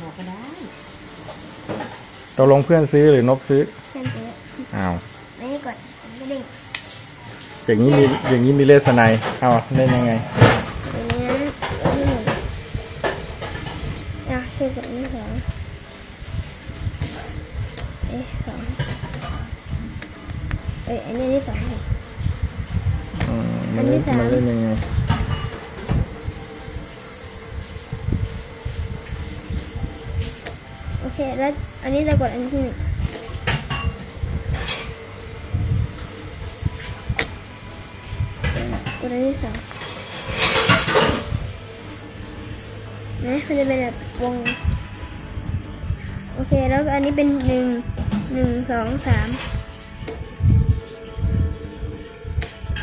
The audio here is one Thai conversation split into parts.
บอกก็ได้ตกลงเพื่อนซื้อหรือนบซื้อเพื่อนซื้ออ้าวนี่กดผมก็เด้งอย่างนี้มีอย่างนี้มีเลสไนยเอาเล่นยังไงอันนี้อันนี้หนึ่งอะคือกดอันนี้สองเอ๊ะสองเอ้ยอันนี้อันที่สองนี่อืมมันเล่นอันที่สามมันเล่นยังไง โอเค แล้วอันนี้จะกดอันที่หนึ่งกดอันที่สองนะมันจะเป็นแบบวง โอเค แล้วก็อันนี้เป็นหนึ่งหนึ่งสองสาม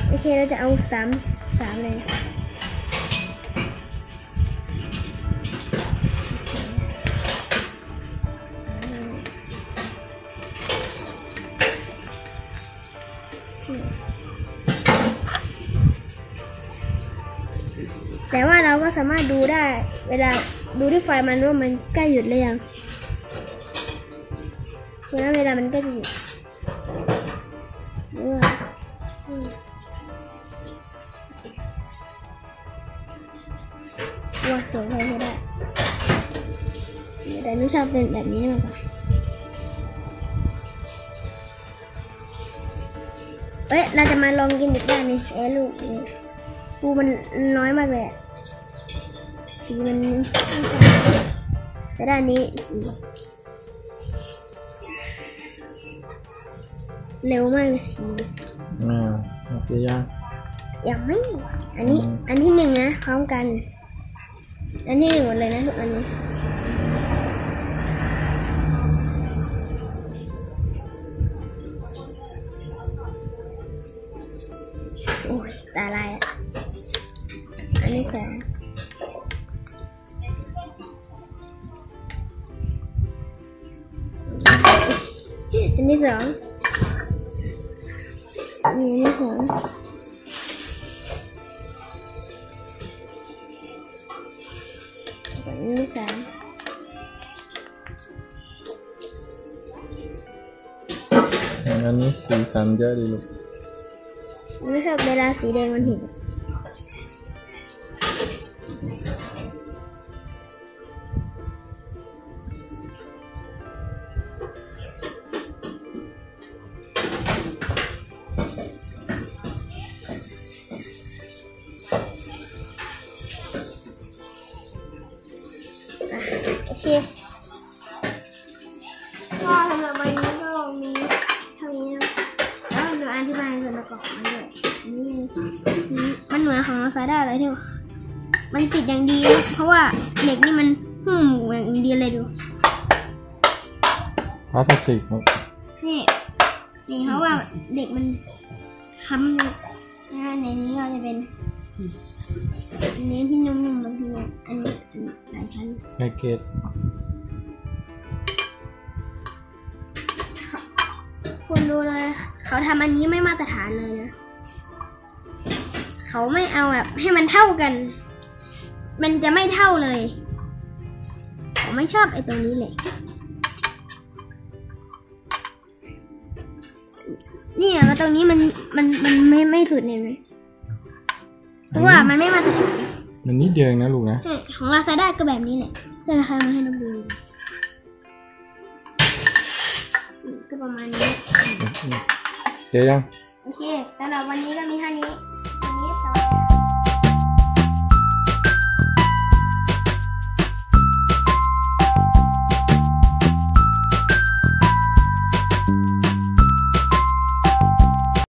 โอเค เราจะเอาสามสามเลย แต่ว่าเราก็สามารถดูได้ เวลาดูที่ไฟมันว่ามันใกล้หยุดหรือยังคือนั้นเวลามันใกล้จะหยุดว่าอืมว่าสูงไปก็ได้แต่นูชอบเป็นแบบนี้มากกว่าเอ้ยเราจะมาลองกินอีกด้านนี้เอ้ยลูกนี่ ปูมันน้อยมากเลยอะสีมันแต่ด้านนี้สีเร็วมากเลยสีอ่าโอเคยังยังไม่อันนี้อืมอันที่หนึ่งนะพร้อมกัน อันที่หนึ่งหมดเลยนะทุกอันนี้ อันนี้สีสันเยอะดีลูกไม่ชอบเวลาสีแดงมันเห็น เหมือนของลาซาด้าเลยที่ว่ามันติดอย่างดีนะเพราะว่าเหล็กนี่มันหุ้มอย่างดีเลยดูพลาสติกลูกนี่นี่เพราะว่าเด็กมันค้ำนะในนี้ก็จะเป็นอันนี้ที่นุ่มๆบางทีเนี่ยอันนี้อันนี้หลายชั้นแพคเกจคุณดูเลย เขาทำอันนี้ไม่มาตรฐานเลยนะ เขาไม่เอาแบบให้มันเท่ากัน มันจะไม่เท่าเลยผมไม่ชอบไอ้ตรงนี้เลย เนี่ยมาตรงนี้มันมันมันไม่ไม่สุดเลยไหมเพราะว่ามันไม่มาตรฐานมันนิดเดียวเองนะลูกนะใช่ของลาซาด้าก็แบบนี้แหละเดี๋ยวนะคะมาให้น้องดูก็ประมาณนี้เดี๋ยวยัง